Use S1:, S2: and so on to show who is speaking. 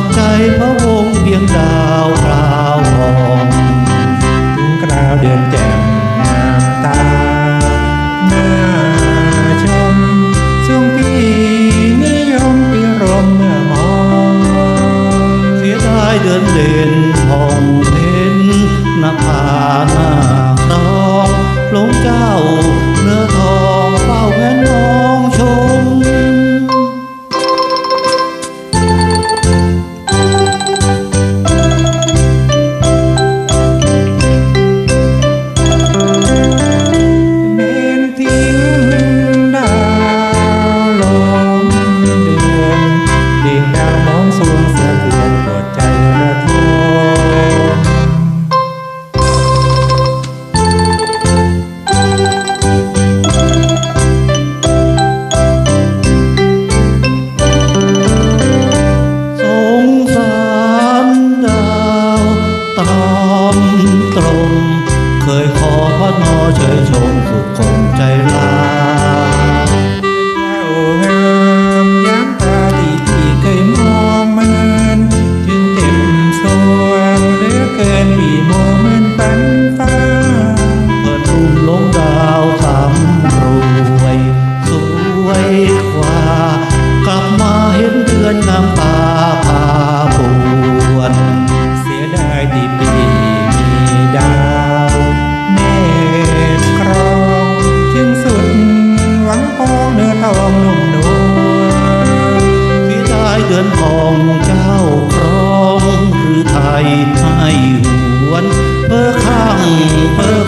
S1: ากใจพระวงศ์เพียงดาวคราวทอง
S2: ถึงคราวเดือนแจ่มงามตาหน้าชมทรงพี่นิยมพิรมเมื่อมอง
S1: เสียดายเดือนเด่นทองเพ็ญนภาหน้าครองหลวงเจ้าเนื้อทองเฝ้าแง้นอง ขอพ เดื
S2: อนทองเจ้า
S1: ครองหรือไทยให้หวนเพื่อข้างเพื่อ